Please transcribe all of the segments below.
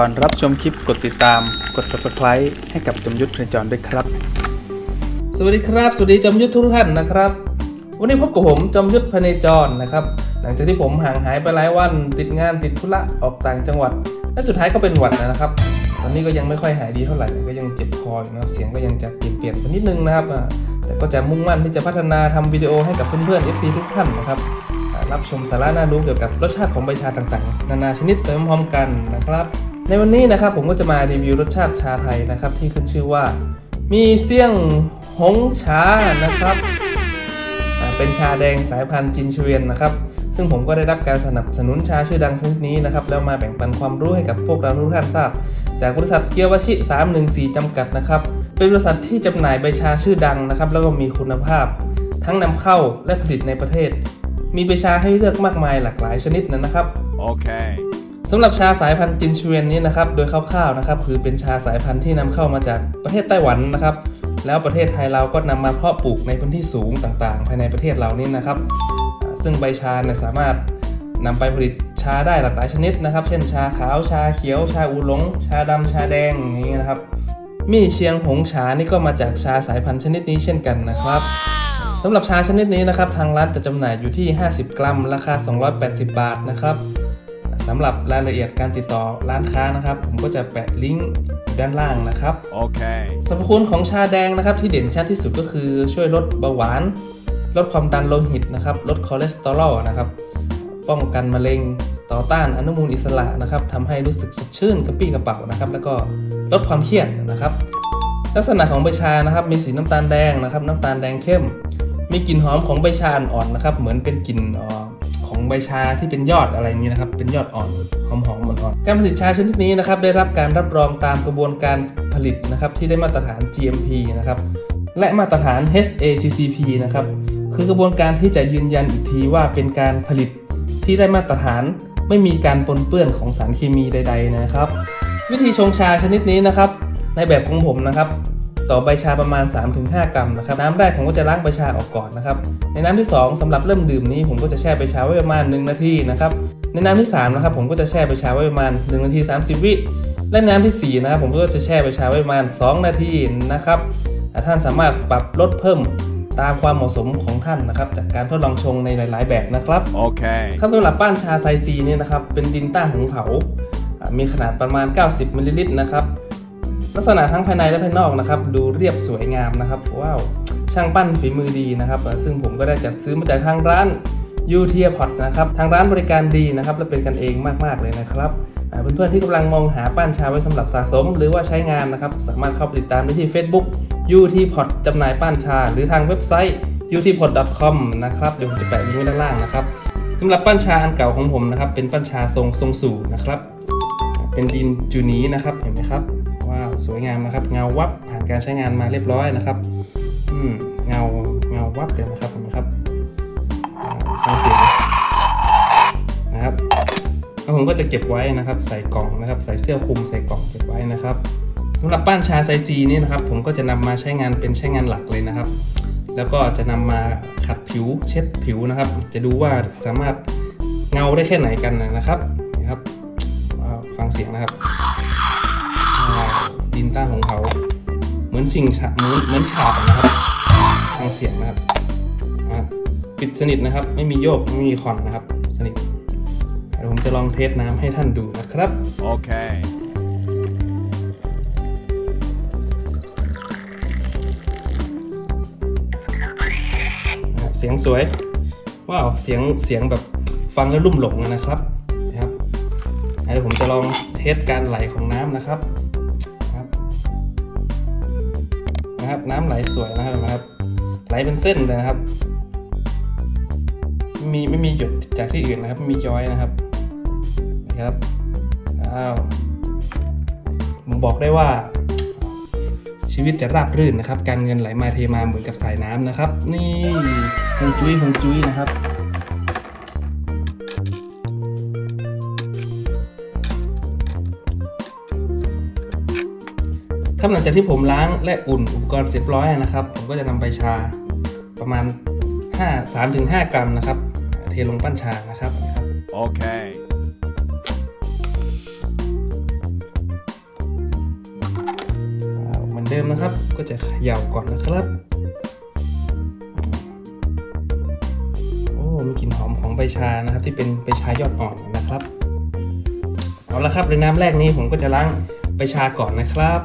ก่อนรับชมคลิปกดติดตาม กด subscribe ให้กับจมยุทธเพจรด้วยครับ สวัสดีครับ สวัสดีจมยุทธทุกท่านนะครับ วันนี้พบกับผมจมยุทธพเนจรนะครับ หลังจากที่ผมห่างหายไปหลายวัน ติดงานติดธุระออกต่างจังหวัด และสุดท้ายก็เป็นหวัดนะครับ ตอนนี้ก็ยังไม่ค่อยหายดีเท่าไหร่ ก็ยังเจ็บคออยู่นะครับเสียงก็ยังจะเปลี่ยนเปลี่ยนๆไปนิดนึงนะครับ แต่ก็จะมุ่งมั่นที่จะพัฒนาทำวิดีโอให้กับเพื่อนๆ FC ทุกท่านนะครับรับชมสาระน่ารู้เกี่ยวกับรสชาติของใบชาต่างๆ นานาชนิดไปพร้อมๆกันนะครับ ในวันนี้นะครับผมก็จะมารีวิวรสชาติชาไทยนะครับ ที่ขึ้นชื่อว่า มีเสี่ยงหงชานะครับ เป็นชาแดงสายพันธุ์จินเชเวียนนะครับ ซึ่งผมก็ได้รับการสนับสนุนชาชื่อดังชนิดนี้นะครับ แล้วมาแบ่งปันความรู้ให้กับพวกเราทุกท่านทราบ จากบริษัทเกียววชิ 314 จำกัดนะครับ เป็นบริษัทที่จำหน่ายใบชาชื่อดังนะครับ แล้วก็มีคุณภาพ ทั้งนำเข้าและผลิตในประเทศ มีใบชาให้เลือกมากมายหลากหลายชนิดนะครับ Okay. สำหรับชาสายพันธุ์จินชเวนนี้นะครับ โดยคร่าวๆนะครับ คือเป็นชาสายพันธุ์ที่นำเข้ามาจากประเทศไต้หวันนะครับ แล้วประเทศไทยเราก็นำมาเพาะปลูกในพื้นที่สูงต่างๆ ภายในประเทศเรานี่นะครับ ซึ่งใบชาเนี่ยสามารถนำไปผลิตชาได้หลากหลายชนิดนะครับ เช่นชาขาว ชาเขียว ชาอูหลง ชาดำชาแดงอย่างนี้นะครับ มี่เชียงหงชานี่ก็มาจากชาสายพันธุ์ชนิดนี้เช่นกันนะครับสำหรับชาชนิดนี้นะครับทางร้านจะจำหน่ายอยู่ที่ 50 กรัม ราคา 280 บาทนะครับ สำหรับรายละเอียดการติดต่อร้านค้านะครับ ผมก็จะแปะลิงก์อยู่ด้านล่างนะครับ Okay. สรรพคุณของชาแดงนะครับ ที่เด่นชัดที่สุดก็คือช่วยลดเบาหวาน ลดความดันโลหิตนะครับ ลดคอเลสเตอรอลนะครับป้องกันมะเร็งต่อต้านอนุมูลอิสระนะครับทำให้รู้สึกสดชื่นกระปรี้กระเป๋านะครับ แล้วก็ลดความเครียดนะครับ ลักษณะของใบชานะครับ มีสีน้ำตาลแดงนะครับ น้ำตาลแดงเข้ม มีกลิ่นหอมของใบชาอ่อนๆนะครับ เหมือนเป็นกลิ่นเอ่อ ของใบชาที่เป็นยอดอะไรอย่างนี้นะครับ เป็นยอดอ่อนหอมๆอ่อนๆการผลิตชาชนิดนี้นะครับได้รับการรับรองตามกระบวนการผลิตนะครับที่ได้มาตรฐาน GMP นะครับและมาตรฐาน HACCP นะครับคือกระบวนการที่จะยืนยันอีกทีว่าเป็นการผลิตที่ได้มาตรฐานไม่มีการปนเปื้อนของสารเคมีใด ๆ นะครับ วิธีชงชาชนิดนี้นะครับ ในแบบของผมนะครับ ต่อใบชาประมาณ 3-5 กรัมนะครับน้ำแรกผมก็จะล้างใบชาออกก่อนนะครับในน้ำที่ 2สำหรับเริ่มดื่มนี้ผมก็จะแช่ใบชาไว้ประมาณ 1 นาทีนะครับในน้ำที่3นะครับผมก็จะแช่ใบชาไว้ประมาณ 1 นาที 30 วิและน้ำทีสี่4นะครับผมก็จะแช่ใบชาไว้ประมาณ 2 นาทีนะครับอ่าท่านสามารถปรับลดเพิ่มตามความเหมาะสมของท่านนะครับ จากการทดลองชงในหลาย ๆ แบบนะครับ Okay. ครับสำหรับป้านชาไซซีเนี่ยนะครับเป็นดินต้านหุงเผาอ่ามีขนาดประมาณ 90มิลลิลิตรนะครับ ลักษณะทั้งภายในและภายนอกนะครับ ดูเรียบสวยงามนะครับว้าวช่างปั้นฝีมือดีนะครับ ซึ่งผมก็ได้จัดซื้อมาจากทางร้านยูเทียพอตนะครับทางร้านบริการดีนะครับ และเป็นกันเองมาก ๆ เลยนะครับเพื่อนๆที่กำลังมองหาปั้นชาไว้สำหรับสะสม หรือว่าใช้งานนะครับ สามารถเข้าไปติดตามได้ที่ Facebook u t p o t จำหน่ายปั้นชา หรือทางเว็บไซต์ utpot.com นะครับเดี๋ยวผมจะแปะลิงก์ไว้ด้านล่างนะครับสำหรับปั้นชาอันเก่าของผมนะครับ เป็นปั้นชาทรงทรงสูงนะครับ เป็นดินจูนีนะครับเห็นไหมครับ สวยงามนะครับ เงาวับผ่านการใช้งานมาเรียบร้อยนะครับอืมเงาเงาวับเดี๋ยวนะครับนไหมครับฟังเสียงนะครับแล้วผมก็จะเก็บไว้นะครับ ใส่กล่องนะครับ ใส่เสื้อคลุมใส่กล่องเก็บไว้นะครับสำหรับป้านชาไซซีนี่นะครับ ผมก็จะนำมาใช้งานเป็นใช้งานหลักเลยนะครับ แล้วก็จะนำมาขัดผิวเช็ดผิวนะครับ จะดูว่าสามารถเงาได้แค่ไหนกันนะครับนะครับฟังเสียงนะครับ ว้าวดินต้านของเขา เหมือนสิ่งฉาบเหมือนเหมือนฉาบนะครับฟังเสียงนะครับอ่าปิดสนิทนะครับ ไม่มีโยกไม่มีคอนนะครับ สนิทเดี๋ยวผมจะลองเทสน้ำให้ท่านดูนะครับ Okay. นะครับเสียงสวย ว้าว เสียงเสียงแบบฟังแล้วลุ่มหลงอะนะครับนะครับเดี๋ยวผมจะลองเทสการไหลของน้ำนะครับนะครับ นะครับ น้ำไหลสวยนะครับนไหมครับ ไหลเป็นเส้นเลยนะครับไม่มีไม่มีหยดจากที่อื่นนะครับไม่มีย้อยนะครับนะครับอ้าวผมบอกได้ว่า ชีวิตจะราบรื่นนะครับ การเงินไหลมาเทมาเหมือนกับสายน้ำนะครับ นี่ฮงจุ้ยฮงจุ้ยนะครับ ครับหลังจากที่ผมล้างและอุ่นอุปกรณ์เสร็จร้อยนะครับ ผมก็จะนำใบชาประมาณ 5 3-5กรัมนะครับ เทลงปั้นชานะครับนะครับ Okay. เดิมนะครับก็จะเขย่าก่อนนะครับ โอ้มีกลิ่นหอมของใบชานะครับ ที่เป็นใบชายอดอ่อนนะครับ เอาละครับในน้ำแรกนี้ผมก็จะล้างใบชาก่อนนะครับ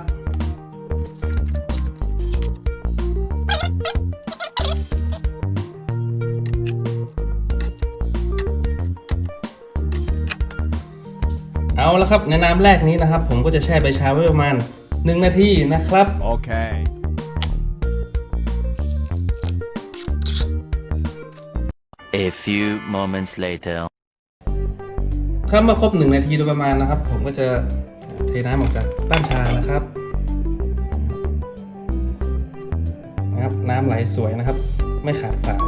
ละครับในน้ำแรกนี้นะครับ ผมก็จะแช่ใบชาไว้ประมาณ 1 นาทีนะครับ Okay. A few moments later. ครับเมื่อครบ 1 นาทีโดยประมาณนะครับ ผมก็จะเทน้ำออกจากป้านชานะครับนะครับน้ำไหลสวยนะครับ ไม่ขาดสาย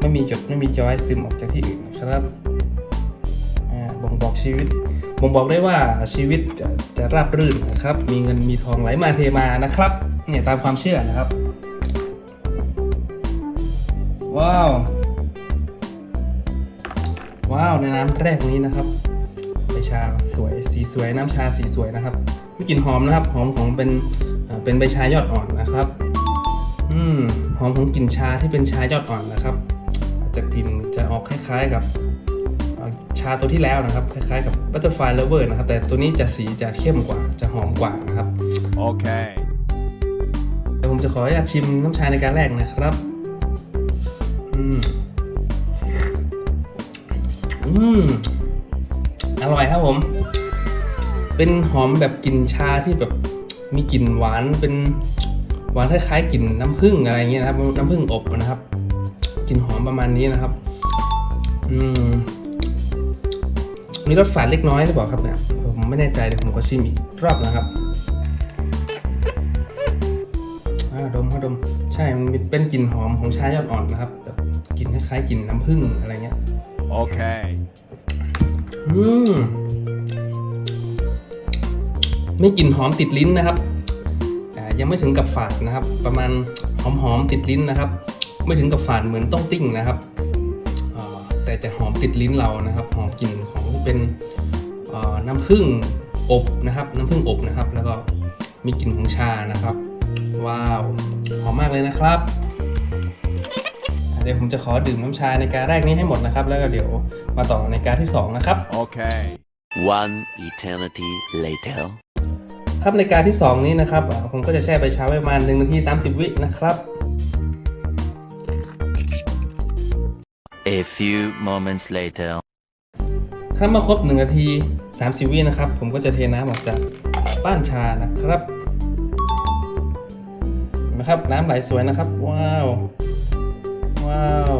ไม่มีจดไม่มีจอยซึมออกจากที่อื่นนะครับอ่าบ่งบอกชีวิต บ่งบอกได้ว่าชีวิตจะจะราบรื่นนะครับ มีเงินมีทองไหลมาเทมานะครับ เนี่ยตามความเชื่อนะครับ ว้าว ว้าวในน้ำแรกนี้นะครับใบชาสวยสีสวยน้ำชาสีสวยนะครับมีกลิ่นหอมนะครับหอมของเป็นเป็นใบชายอดอ่อนนะครับอืมหอมของกลิ่นชาที่เป็นชายอดอ่อนนะครับจะกลิ่นจะออกคล้ายๆกับ ชาตัวที่แล้วนะครับ คล้ายๆกับ Butterfly Lover นะครับ แต่ตัวนี้จะสีจะเข้มกว่า จะหอมกว่านะครับ Okay. เดี๋ยวผมจะขออนุญาตชิมน้ำชาในการแรกนะครับ อืม อืม อร่อยครับผม เป็นหอมแบบกลิ่นชาที่แบบมีกลิ่นหวานเป็นหวานคล้ายๆกลิ่นน้ำผึ้งอะไรเงี้ยนะครับ น้ำผึ้งอบนะครับกลิ่นหอมประมาณนี้นะครับ อืม มีรสฝาดเล็กน้อยหรือเปล่าครับเนี่ยผมไม่แน่ใจเดี๋ยวผมก็ชิมอีกรอบนะครับอ่าดมก็ดมใช่มันเป็นกลิ่นหอมของชายอดอ่อนนะครับแบบกลิ่นคล้ายๆกลิ่นน้ำผึ้งอะไรเงี้ย Okay. อืมไม่กลิ่นหอมติดลิ้นนะครับอ่ายังไม่ถึงกับฝาดนะครับ ประมาณหอมๆติดลิ้นนะครับ ไม่ถึงกับฝาดเหมือนต้องติ้งนะครับอ่าแต่จะหอมติดลิ้นเรานะครับ หอมกลิ่นของที่ เป็นอ่าน้ำผึ้งอบนะครับ น้ำผึ้งอบนะครับ แล้วก็มีกลิ่นของชานะครับ ว้าวหอมมากเลยนะครับอ่าเดี๋ยวผมจะขอดื่มน้ำชาในการแรกนี้ให้หมดนะครับ แล้วก็เดี๋ยวมาต่อในการที่สองนะครับ Okay. One eternity later. ครับในการที่ 2 นี้นะครับอ่าผมก็จะแช่ใบชาไว้ประมาณ1นาที30 วินะครับ A few moments later. ถ้ามาครบ 1 นาที 30 วินะครับ ผมก็จะเทน้ำออกจากป้านชานะครับเห็นไหมครับน้ำไหลสวยนะครับ ว้าว ว้าว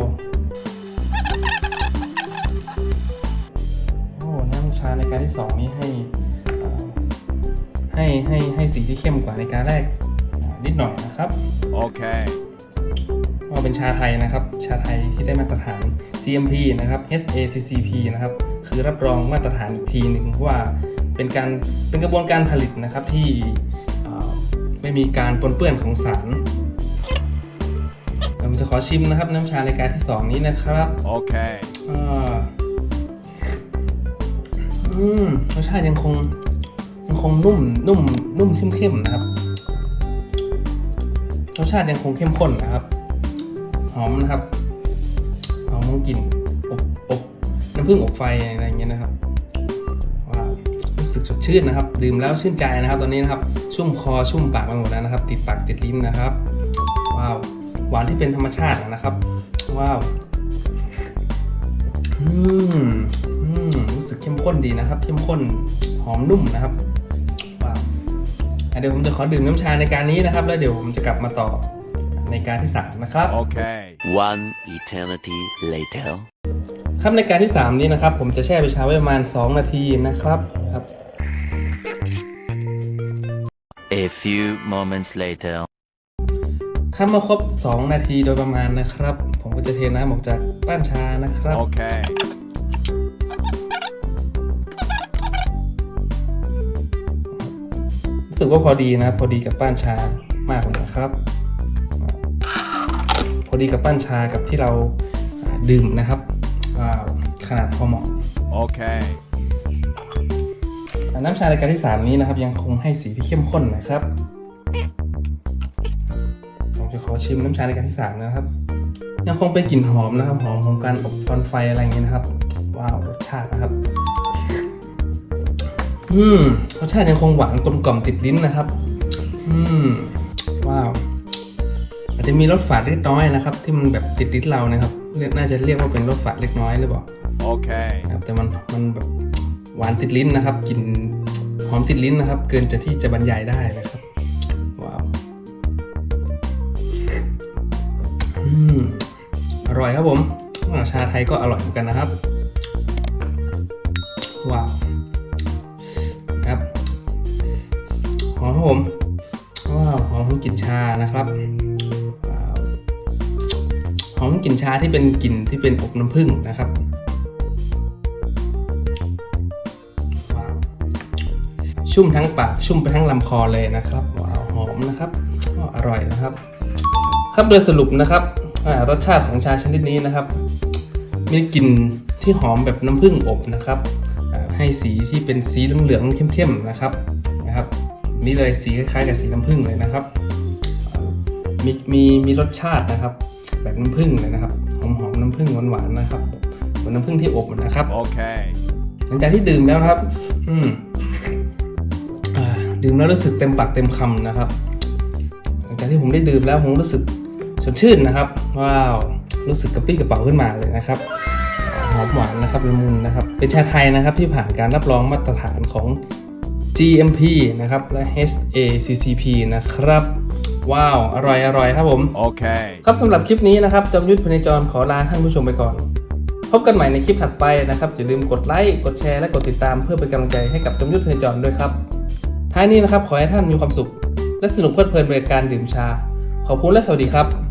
โอ้น้ำชาในการที่ 2 นี้ให้อ่าให้ให้ให้สีที่เข้มกว่าในการแรกอ่านิดหน่อยนะครับ Okay. ก็เป็นชาไทยนะครับ ชาไทยที่ได้มาตรฐาน GMP นะครับ SACCP นะครับ คือรับรองมาตรฐานอีกทีหนึ่งว่าเป็นการเป็นกระบวนการผลิตนะครับที่เอ่อไม่มีการปนเปื้อนของสารผมจะขอชิมนะครับน้ำชาในการที่ 2 นี้นะครับ Okay. อ่าอืมรสชาติยังคงยังคงนุ่มนุ่มนุ่มเข้มๆนะครับรสชาติยังคงเข้มข้นนะครับ หอมนะครับหอมของกลิ่นอบอบน้ำผึ้งอบไฟอะไรอย่างเงี้ยนะครับว้าวรู้สึกสดชื่นนะครับ ดื่มแล้วชื่นใจนะครับ ตอนนี้นะครับชุ่มคอชุ่มปากไปหมดแล้วนะครับ ติดปากติดลิ้นนะครับว้าวหวานที่เป็นธรรมชาตินะครับว้าวอืมอืมรู้สึกเข้มข้นดีนะครับ เข้มข้นหอมนุ่มนะครับว้าวอะเดี๋ยวผมจะขอดื่มน้ำชาในการนี้นะครับ แล้วเดี๋ยวผมจะกลับมาต่อในการที่สามนะครับ Okay. One eternity later. ครับในการที่ 3 นี้นะครับ ผมจะแช่ไปชาไว้ประมาณ 2 นาทีนะครับครับ A few moments later. ถ้ามาครบ 2 นาทีโดยประมาณนะครับ ผมก็จะเทน้ำออกจากป้านชานะครับ Okay. รู้สึกว่าพอดีนะครับพอดีกับป้านชามากเลยนะครับ พอดีกับป้านชากับที่เราอ่าดื่มนะครับว้าว ขนาดพอเหมาะ Okay. อ่าน้ำชารายการที่ 3 นี้นะครับ ยังคงให้สีที่เข้มข้นนะครับชิมน้ำชาในการที่สามนะครับ ยังคงเป็นกลิ่นหอมนะครับ หอมของการอบฟอนไฟอะไรอย่างเงี้ยนะครับ ว้าวรสชาตินะครับ อืมรสชาติยังคงหวานกลมกล่อมติดลิ้นนะครับ อืมว้าว อาจจะมีรสฝาดเล็กน้อยนะครับ ที่มันแบบติดลิ้นเรานะครับ เรียกน่าจะเรียกว่าเป็นรสฝาดเล็กน้อยหรือเปล่า Okay. ครับแต่มันมันแบบหวานติดลิ้นนะครับกลิ่นหอมติดลิ้นนะครับ เกินจะที่จะบรรยายได้นะครับว้าวอืมอร่อยครับผมอ่าชาไทยก็อร่อยเหมือนกันนะครับว้าวครับหอมครับผมว้าวหอมของกลิ่นชานะครับว้าวหอม กลิ่นชาที่เป็นกลิ่นที่เป็นอบน้ำผึ้งนะครับว้าวชุ่มทั้งปากชุ่มไปทั้งลำคอเลยนะครับว้าวหอมนะครับออร่อยนะครับ ครับโดยสรุปนะครับรสชาติของชาชนิดนี้นะครับ มีกลิ่นที่หอมแบบน้ำผึ้งอบนะครับ ให้สีที่เป็นสีเหลืองๆเข้มๆนะครับนะครับ นี่เลยสีคล้ายๆกับสีน้ำผึ้งเลยนะครับ มีมีมีรสชาตินะครับ แบบน้ำผึ้งเลยนะครับหอมๆน้ำผึ้งหวานๆนะครับเหมือนน้ำผึ้งที่อบนะครับ Okay. หลังจากที่ดื่มแล้วนะครับ อืมอ่าดื่มแล้วรู้สึกเต็มปากเต็มคำนะครับ หลังจากที่ผมได้ดื่มแล้วผมรู้สึกสดชื่นนะครับ ว้าวรู้สึกกระปรี้กระเป๋าขึ้นมาเลยนะครับหอมหวานนะครับละมุนนะครับ เป็นชาไทยนะครับที่ผ่านการรับรองมาตรฐานของ GMP นะครับและ HACCP นะครับ ว้าว อร่อยอร่อยครับผม Okay. ครับสำหรับคลิปนี้นะครับจอมยุทธพเนจรขอลาท่านผู้ชมไปก่อน พบกันใหม่ในคลิปถัดไปนะครับอย่าลืมกดไลค์กดแชร์และกดติดตามเพื่อเป็นกำลังใจให้กับจอมยุทธพเนจรด้วยครับท้ายนี้นะครับขอให้ท่านมีความสุข และสนุกเพลิดเพลินไปกับการดื่มชา ขอบคุณและสวัสดีครับ